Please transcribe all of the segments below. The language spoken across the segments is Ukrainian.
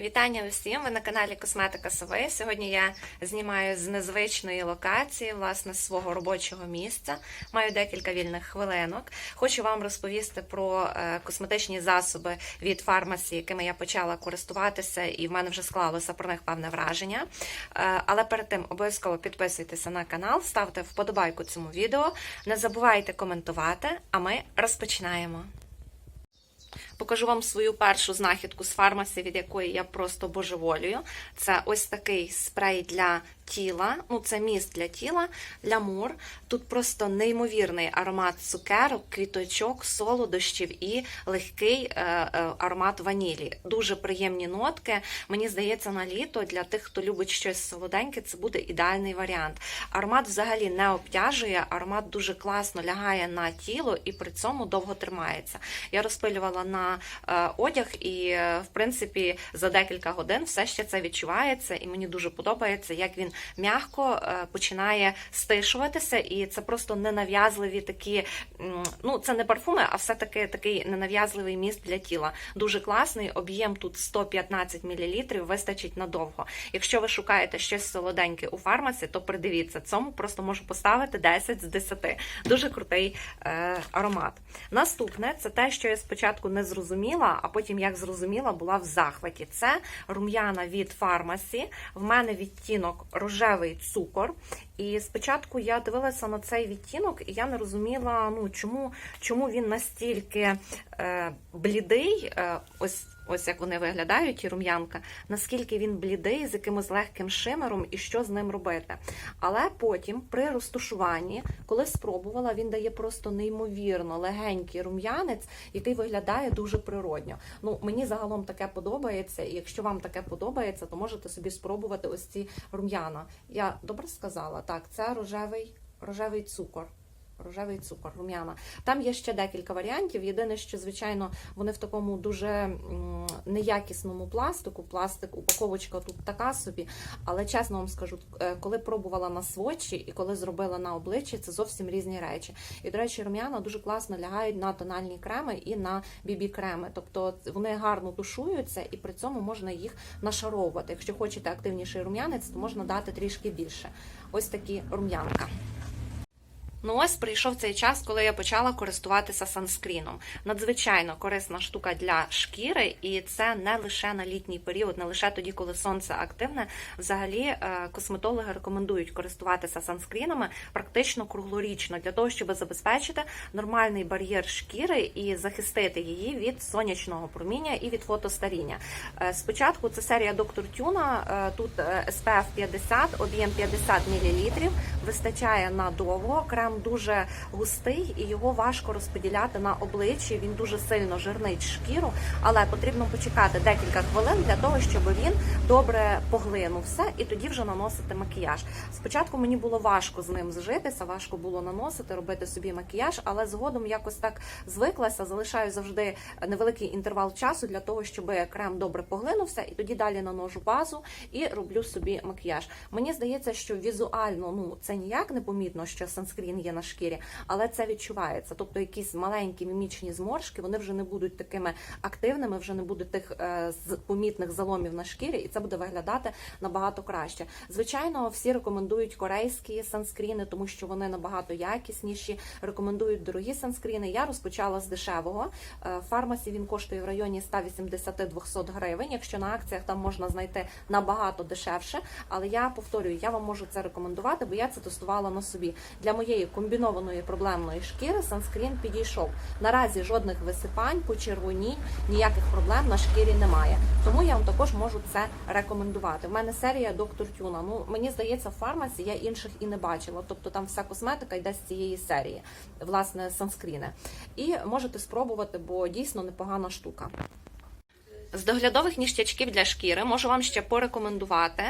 Вітання усім! Ви на каналі Косметика Сови. Сьогодні я знімаю з незвичної локації, власне, з свого робочого місця. Маю декілька вільних хвилинок. Хочу вам розповісти про е, косметичні засоби від фармасі, якими я почала користуватися, і в мене вже склалося про них певне враження. Е, Але перед тим обов'язково підписуйтеся на канал, ставте вподобайку цьому відео. Не забувайте коментувати, а ми розпочинаємо. Покажу вам свою першу знахідку з фармасі, від якої я просто божеволюю. Це ось такий спрей для тіла. Ну, це міст для тіла, для мур. Тут просто неймовірний аромат цукерок, квіточок, солодощів і легкий е, е, аромат ванілі. Дуже приємні нотки. Мені здається, на літо для тих, хто любить щось солоденьке, це буде ідеальний варіант. Аромат взагалі не обтяжує, аромат дуже класно лягає на тіло і при цьому довго тримається. Я розпилювала на е, одяг, і е, в принципі за декілька годин все ще це відчувається, і мені дуже подобається, як він м'яко е, починає стишуватися, і це просто ненав'язливі такі. Ну, це не парфуми, а все таки такий ненав'язливий міст для тіла. Дуже класний. Об'єм тут 115 мл, вистачить надовго. Якщо ви шукаєте щось солоденьке у фармасі, то придивіться цьому. Просто можу поставити 10 з 10. Дуже крутий е, аромат. Наступне це те, що я спочатку не зрозуміла, а потім, як зрозуміла, була в захваті. Це рум'яна від фармасі. В мене відтінок рожевий цукор. І спочатку я дивилася на цей відтінок, і я не розуміла, ну чому, чому він настільки е, блідий. Е, ось. Ось як вони виглядають, ті рум'янка, наскільки він блідий, з якимось легким шимером і що з ним робити. Але потім, при розташуванні, коли спробувала, він дає просто неймовірно легенький рум'янець, який виглядає дуже природньо. Ну, мені загалом таке подобається, і якщо вам таке подобається, то можете собі спробувати ось ці рум'яна. Я добре сказала? Так, це рожевий, рожевий цукор. Рожевий цукор, рум'яна. Там є ще декілька варіантів. Єдине, що, звичайно, вони в такому дуже неякісному пластику. Пластик, упаковочка тут така собі. Але чесно вам скажу, е, коли пробувала на свочі і коли зробила на обличчі, це зовсім різні речі. І, до речі, рум'яна дуже класно лягають на тональні креми і на бібі-креми. Тобто вони гарно тушуються і при цьому можна їх нашаровувати. Якщо хочете активніший рум'янець, то можна дати трішки більше. Ось такі рум'янка. Ну ось прийшов цей час, коли я почала користуватися санскріном. Надзвичайно корисна штука для шкіри, і це не лише на літній період, не лише тоді, коли сонце активне. Взагалі, е, косметологи рекомендують користуватися санскрінами практично круглорічно для того, щоб забезпечити нормальний бар'єр шкіри і захистити її від сонячного проміння і від фотостаріння. Е, Спочатку це серія Доктор Тюна. е, Тут SPF 50, об'єм 50 мл, вистачає надовго. Дуже густий і його важко розподіляти на обличчі. Він дуже сильно жирнить шкіру, але потрібно почекати декілька хвилин для того, щоб він добре поглинув все, і тоді вже наносити макіяж. Спочатку мені було важко з ним зжитися, важко було наносити, робити собі макіяж, але згодом якось так звиклася. Залишаю завжди невеликий інтервал часу для того, щоб крем добре поглинувся, і тоді далі наношу базу і роблю собі макіяж. Мені здається, що візуально ну це ніяк не помітно, що санскрін є на шкірі, але це відчувається. Тобто якісь маленькі мімічні зморшки, вони вже не будуть такими активними, вже не буде тих е, помітних заломів на шкірі, і це буде виглядати набагато краще. Звичайно, всі рекомендують корейські санскріни, тому що вони набагато якісніші. Рекомендують дорогі санскріни. Я розпочала з дешевого. Е, В фармасі він коштує в районі 180-200 гривень. Якщо на акціях там можна знайти набагато дешевше. Але я повторюю, я вам можу це рекомендувати, бо я це тестувала на собі. Для моєї комбінованої проблемної шкіри санскрін підійшов. Наразі жодних висипань, почервонінь, ніяких проблем на шкірі немає. Тому я вам також можу це рекомендувати. У мене серія доктор Тюна. Ну мені здається, в фармасі я інших і не бачила. Тобто там вся косметика йде з цієї серії, власне, санскріни. І можете спробувати, бо дійсно непогана штука. З доглядових ніштячків для шкіри можу вам ще порекомендувати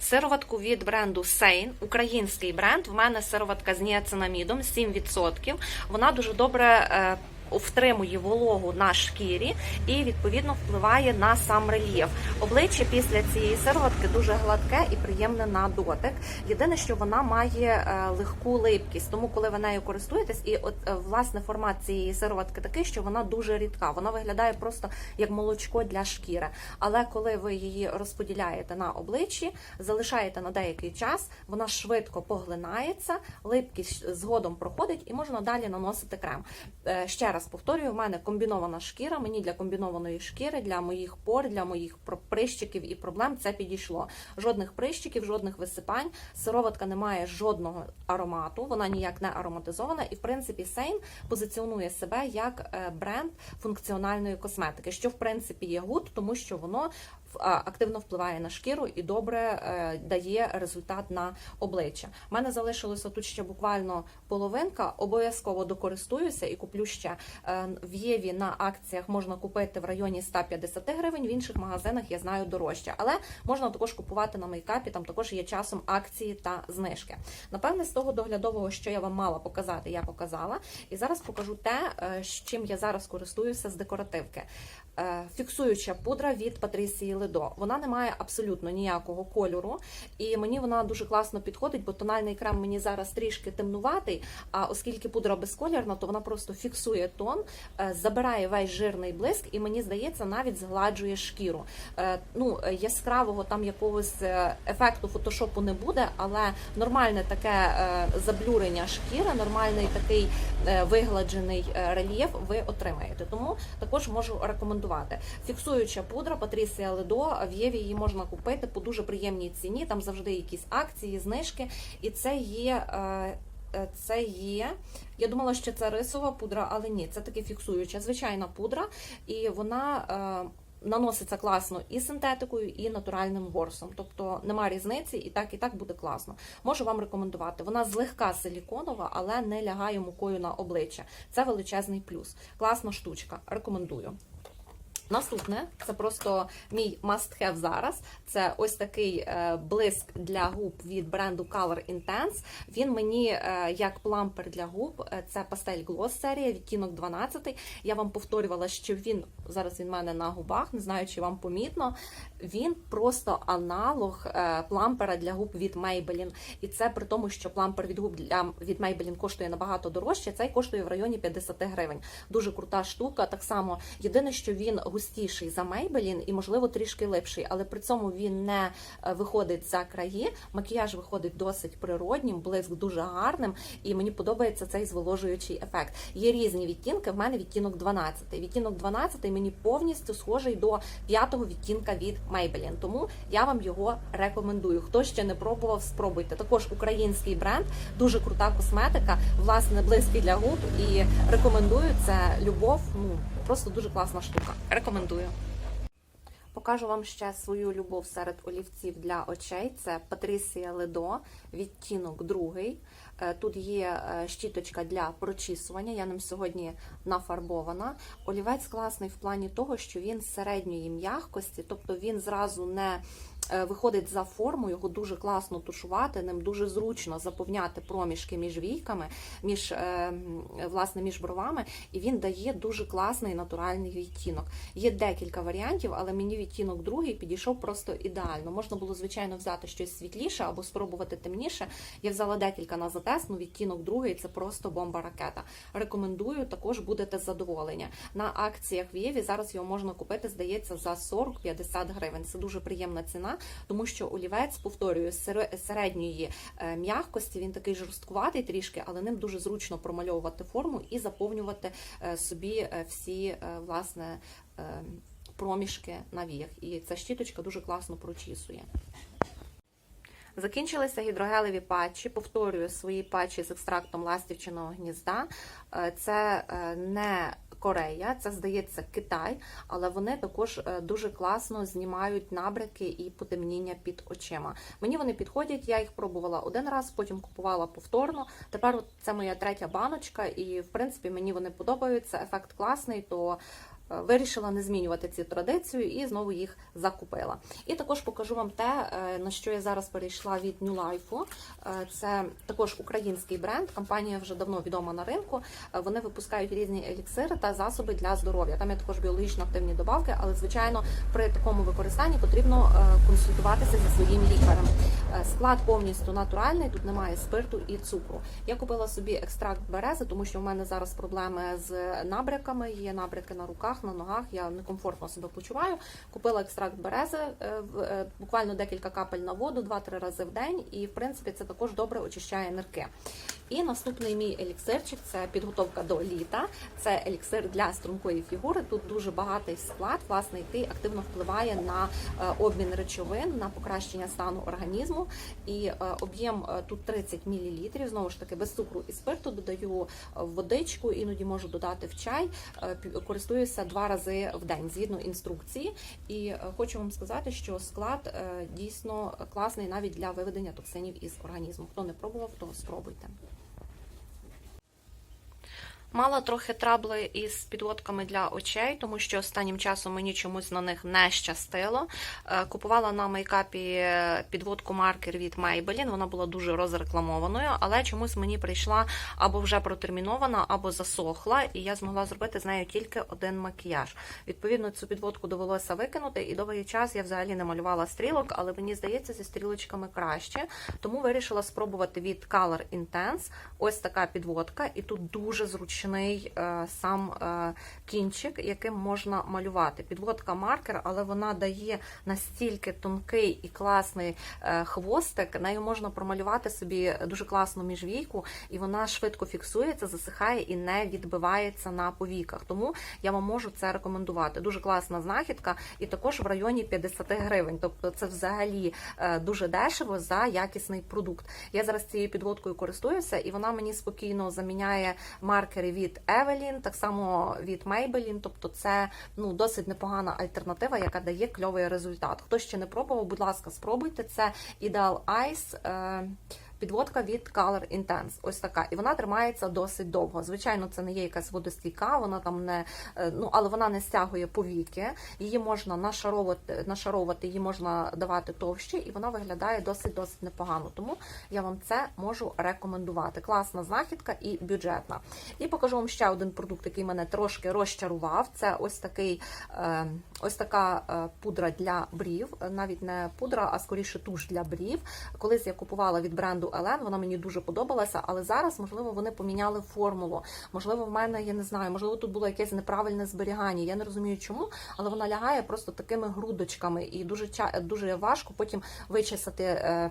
сироватку від бренду Сейн, український бренд. В мене сироватка з ніацинамідом 7%. Вона дуже добре е, втримує вологу на шкірі і відповідно впливає на сам рельєф. Обличчя після цієї сироватки дуже гладке і приємне на дотик. Єдине, що вона має е, легку липкість, тому коли ви нею користуєтесь, і от е, власне формат цієї сироватки такий, що вона дуже рідка. Вона виглядає просто як молочко для шкіри. Але коли ви її розподіляєте на обличчі, залишаєте на деякий час, вона швидко поглинається, липкість згодом проходить і можна далі наносити крем. Е, Ще раз повторюю, в мене комбінована шкіра. Мені для комбінованої шкіри, для моїх пор, для моїх прищиків і проблем це підійшло. Жодних прищиків, жодних висипань. Сироватка не має жодного аромату, вона ніяк не ароматизована. І в принципі Сейн позиціонує себе як е, бренд функціональної косметики, що в принципі є гуд, тому що воно активно впливає на шкіру і добре е, дає результат на обличчя. У мене залишилося тут ще буквально половинка. Обов'язково докористуюся і куплю ще в Єві на акціях можна купити в районі 150 гривень. В інших магазинах я знаю дорожче, але можна також купувати на мейкапі. Там також є часом акції та знижки. Напевне, з того доглядового, що я вам мала показати, я показала. І зараз покажу те, е, чим я зараз користуюся з декоративки. Е, Фіксуюча пудра від Патрісії Ледо. Вона не має абсолютно ніякого кольору, і мені вона дуже класно підходить, бо тональний крем мені зараз трішки темнуватий. А оскільки пудра безколірна, то вона просто фіксує тон, е, забирає весь жирний блиск, і мені здається, навіть згладжує шкіру. Е, Ну, яскравого там якогось е, ефекту фотошопу не буде, але нормальне таке заблюрення шкіри, нормальний такий вигладжений рельєф ви отримаєте. Тому також можу рекомендувати. Фіксуюча пудра Патрісія Ледо, в Єві її можна купити по дуже приємній ціні. Там завжди якісь акції, знижки, і це є. Е, Це є. Я думала, що це рисова пудра, але ні, це таки фіксуюча звичайна пудра, і вона е, наноситься класно і синтетикою, і натуральним ворсом. Тобто нема різниці, і так, і так буде класно. Можу вам рекомендувати. Вона злегка силіконова, але не лягає мукою на обличчя. Це величезний плюс. Класна штучка. Рекомендую. Наступне це просто мій must have зараз. Це ось такий е, блиск для губ від бренду Color Intense. Він мені е, як плампер для губ. Е, Це пастель Gloss серія, відтінок 12. Я вам повторювала, що він зараз він в мене на губах, не знаю, чи вам помітно. Він просто аналог плампера для губ від Maybelline. І це при тому, що плампер від губ для від Maybelline коштує набагато дорожче. Цей коштує в районі 50 гривень. Дуже крута штука. Так само єдине, що він густіший за Maybelline і, можливо, трішки липший, але при цьому він не е, виходить за краї. Макіяж виходить досить природнім, блиск дуже гарним, і мені подобається цей зволожуючий ефект. Є різні відтінки. В мене відтінок 12. Відтінок 12 мені повністю схожий до п'ятого відтінка від Maybelline, тому я вам його рекомендую. Хто ще не пробував, спробуйте. Також український бренд, дуже крута косметика, власне, близький для губ. І рекомендую це любов. Ну просто дуже класна штука. Рекомендую. Покажу вам ще свою любов серед олівців для очей. Це Патрісія Ледо, відтінок другий. Е, Тут є е, щіточка для прочісування. Я ним сьогодні нафарбована. Олівець класний в плані того, що він середньої м'якості, тобто він зразу не виходить за форму, його дуже класно тушувати, ним дуже зручно заповняти проміжки між війками, між е, власне між бровами, і він дає дуже класний натуральний відтінок. Є декілька варіантів, але мені відтінок другий підійшов просто ідеально. Можна було, звичайно, взяти щось світліше або спробувати темніше. Я взяла декілька на затест, ну відтінок другий це просто бомба ракета. Рекомендую, також будете задоволені. На акціях в Єві зараз його можна купити, здається, за 40-50 гривень. Це дуже приємна ціна, тому що олівець, повторюю, сере- середньої е, м'якості, він такий жорсткуватий трішки, але ним дуже зручно промальовувати форму і заповнювати е, собі е, всі власне. Проміжки на віях, і ця щіточка дуже класно прочісує. Закінчилися гідрогелеві патчі. Повторюю свої патчі з екстрактом ластівчиного гнізда. Це не Корея, це здається Китай, але вони також е, дуже класно знімають набряки і потемніння під очима. Мені вони підходять, я їх пробувала один раз, потім купувала повторно. Тепер це моя третя баночка, і в принципі мені вони подобаються. Ефект класний, то вирішила не змінювати ці традицію і знову їх закупила. І також покажу вам те, е, на що я зараз перейшла від New Life. Е, Це також український бренд. Компанія вже давно відома на ринку. Е, Вони випускають різні еліксири та засоби для здоров'я. Там є також біологічно активні добавки, але звичайно при такому використанні потрібно е, консультуватися зі своїм лікарем. Е, Склад повністю натуральний, тут немає спирту і цукру. Я купила собі екстракт берези, тому що в мене зараз проблеми з набряками. Є набряки на руках, на ногах. Я некомфортно себе почуваю. Купила екстракт берези, е, е, буквально декілька капель на воду, 2-3 рази в день, і в принципі це також добре очищає нирки. І наступний мій еліксирчик це підготовка до літа. Це еліксир для стрункої фігури. Тут дуже багатий склад, власне, який активно впливає на е, обмін речовин, на покращення стану організму. І об'єм тут 30 мл, знову ж таки, без цукру і спирту додаю водичку, іноді можу додати в чай. Користуюся два рази в день згідно інструкції. І е, хочу вам сказати, що склад е, дійсно класний навіть для виведення токсинів із організму. Хто не пробував, то спробуйте. Мала трохи трабли із підводками для очей, тому що останнім часом мені чомусь на них не щастило. Е, Купувала на мейкапі підводку маркер від Maybelline, вона була дуже розрекламованою, але чомусь мені прийшла або вже протермінована, або засохла, і я змогла зробити з нею тільки один макіяж. Відповідно, цю підводку довелося викинути, і довгий час я взагалі не малювала стрілок, але мені здається, зі стрілочками краще. Тому вирішила спробувати від Color Intense. Ось така підводка, і тут дуже зручний е, сам е, кінчик, яким можна малювати. Підводка маркер, але вона дає настільки тонкий і класний е, хвостик. Нею можна промалювати собі дуже класну міжвійку, і вона швидко фіксується, засихає і не відбивається на повіках. Тому я вам можу це рекомендувати. Дуже класна знахідка, і також в районі 50 гривень. Тобто це взагалі дуже дешево за якісний продукт. Я зараз цією підводкою користуюся, і вона мені спокійно заміняє маркери від Evelyn, так само від Maybelline. Тобто, це ну досить непогана альтернатива, яка дає кльовий результат. Хто ще не пробував, будь ласка, спробуйте. Це Ideal Eyes. Підводка від Color Intense, ось така, і вона тримається досить довго. Звичайно, це не є якась водостійка, вона там не е, ну, але вона не стягує повіки. Її можна нашаровувати, нашаровувати, її можна давати товще, і вона виглядає досить досить непогано. Тому я вам це можу рекомендувати. Класна знахідка і бюджетна. І покажу вам ще один продукт, який мене трошки розчарував. Це ось такий, е, ось така е, пудра для брів. Навіть не пудра, а скоріше туш для брів. Колись я купувала від бренду Елен, вона мені дуже подобалася, але зараз, можливо, вони поміняли формулу. Можливо, в мене, я не знаю, можливо, тут було якесь неправильне зберігання. Я не розумію, чому, але вона лягає просто такими грудочками, і дуже дуже важко потім вичесати е,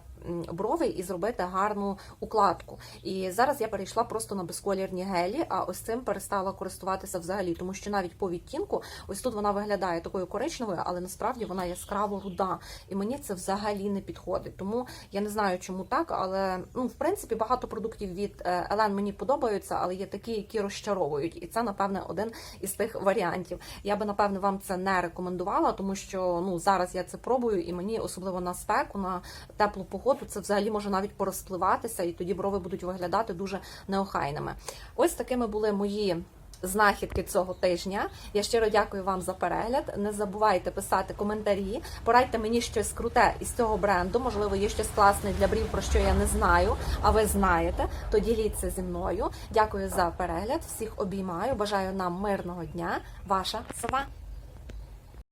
брови і зробити гарну укладку. І зараз я перейшла просто на безколірні гелі, а ось цим перестала користуватися взагалі, тому що навіть по відтінку, ось тут вона виглядає такою коричневою, але насправді вона яскраво руда. І мені це взагалі не підходить. Тому я не знаю, чому так, але ну в принципі багато продуктів від е, Елен мені подобаються, але є такі, які розчаровують. І це, напевне, один із тих варіантів. Я би напевне вам це не рекомендувала, тому що ну зараз я це пробую, і мені особливо на спеку, на теплу погоду, це взагалі може навіть порозпливатися, і тоді брови будуть виглядати дуже неохайними. Ось такими були мої. Знахідки цього тижня. Я щиро дякую вам за перегляд. Не забувайте писати коментарі. Порадьте мені щось круте із цього бренду. Можливо, є щось класне для брів, про що я не знаю, а ви знаєте. То діліться зі мною. Дякую за перегляд. Всіх обіймаю. Бажаю нам мирного дня. Ваша сова.